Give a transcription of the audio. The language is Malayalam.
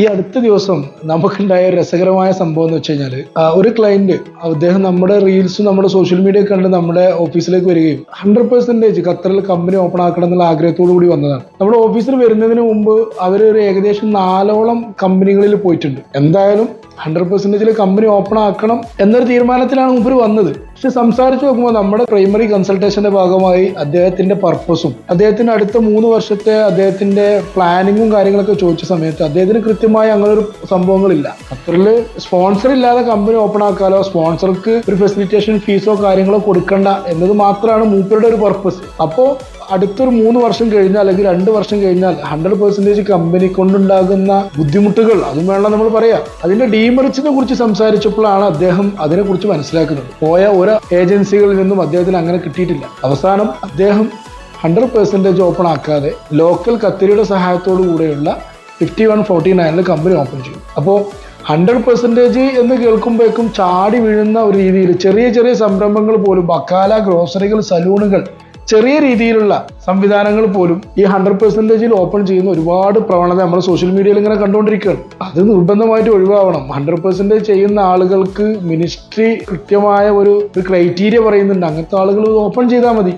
ഈ അടുത്ത ദിവസം നമുക്കുണ്ടായ രസകരമായ സംഭവം എന്ന് വെച്ച് കഴിഞ്ഞാൽ ഒരു ക്ലയന്റ് അദ്ദേഹം നമ്മുടെ റീൽസും നമ്മുടെ സോഷ്യൽ മീഡിയ കണ്ട് നമ്മുടെ ഓഫീസിലേക്ക് വരികയും ഹൺഡ്രഡ് പെർസെന്റേജ് ഖത്തറിൽ കമ്പനി ഓപ്പൺ ആക്കണം എന്നുള്ള ആഗ്രഹത്തോടു കൂടി വന്നതാണ്. നമ്മുടെ ഓഫീസിൽ വരുന്നതിന് മുമ്പ് അവർ ഒരു ഏകദേശം നാലോളം കമ്പനികളിൽ പോയിട്ടുണ്ട്. എന്തായാലും ഹൺഡ്രഡ് പെർസെന്റേജിൽ കമ്പനി ഓപ്പൺ ആക്കണം എന്നൊരു തീരുമാനത്തിലാണ് മുമ്പ് വന്നത്. പക്ഷെ സംസാരിച്ചു നോക്കുമ്പോൾ നമ്മുടെ പ്രൈമറി കൺസൾട്ടേഷന്റെ ഭാഗമായി അദ്ദേഹത്തിന്റെ പർപ്പസും അദ്ദേഹത്തിന്റെ അടുത്ത മൂന്ന് വർഷത്തെ അദ്ദേഹത്തിന്റെ പ്ലാനിങ്ങും കാര്യങ്ങളൊക്കെ ചോദിച്ച സമയത്ത് അദ്ദേഹത്തിന് കൃത്യമായി അങ്ങനെ ഒരു സംഭവങ്ങളില്ല. ഖത്തറിൽ സ്പോൺസർ ഇല്ലാതെ കമ്പനി ഓപ്പൺ ആക്കാലോ സ്പോൺസർക്ക് ഒരു ഫെസിലിറ്റേഷൻ ഫീസോ കാര്യങ്ങളോ കൊടുക്കണ്ട എന്നത് മാത്രമാണ് മൂപ്പരുടെ ഒരു പർപ്പസ് അപ്പോൾ അടുത്തൊരു മൂന്ന് വർഷം കഴിഞ്ഞാൽ അല്ലെങ്കിൽ രണ്ട് വർഷം കഴിഞ്ഞാൽ ഹൺഡ്രഡ് പെർസെന്റേജ് കമ്പനി കൊണ്ടുണ്ടാകുന്ന ബുദ്ധിമുട്ടുകൾ അതും വേണം നമ്മൾ പറയാം. അതിന്റെ ഡീമറിച്ചിനെ കുറിച്ച് സംസാരിച്ചപ്പോഴാണ് അദ്ദേഹം അതിനെക്കുറിച്ച് മനസ്സിലാക്കുന്നത്. പോയ ഒരു ഏജൻസികളിൽ നിന്നും അദ്ദേഹത്തിന് അങ്ങനെ കിട്ടിയിട്ടില്ല. അവസാനം അദ്ദേഹം ഹൺഡ്രഡ് പെർസെന്റേജ് ഓപ്പൺ ആക്കാതെ ലോക്കൽ കത്തിരിയുടെ സഹായത്തോടു കൂടെയുള്ള ഫിഫ്റ്റി വൺ ഫോർട്ടി നയനിൽ കമ്പനി ഓപ്പൺ ചെയ്യും അപ്പോൾ ഹൺഡ്രഡ് പെർസെന്റേജ് എന്ന് കേൾക്കുമ്പോഴേക്കും ചാടി വീഴുന്ന ഒരു രീതിയിൽ ചെറിയ ചെറിയ സംരംഭങ്ങൾ പോലും ബക്കാല ഗ്രോസറികൾ സലൂണുകൾ ചെറിയ രീതിയിലുള്ള സംവിധാനങ്ങൾ പോലും ഈ ഹൺഡ്രഡ് പെർസെന്റേജിൽ ഓപ്പൺ ചെയ്യുന്ന ഒരുപാട് പ്രവണത നമ്മൾ സോഷ്യൽ മീഡിയയിൽ ഇങ്ങനെ കണ്ടുകൊണ്ടിരിക്കുകയാണ്. അത് നിർബന്ധമായിട്ട് ഒഴിവാവണം. ഹൺഡ്രഡ് പെർസെന്റേജ് ചെയ്യുന്ന ആളുകൾക്ക് മിനിസ്ട്രി കൃത്യമായ ഒരു ക്രൈറ്റീരിയ പറയുന്നുണ്ട്. അങ്ങനത്തെ ആളുകൾ ഓപ്പൺ ചെയ്താൽ മതി.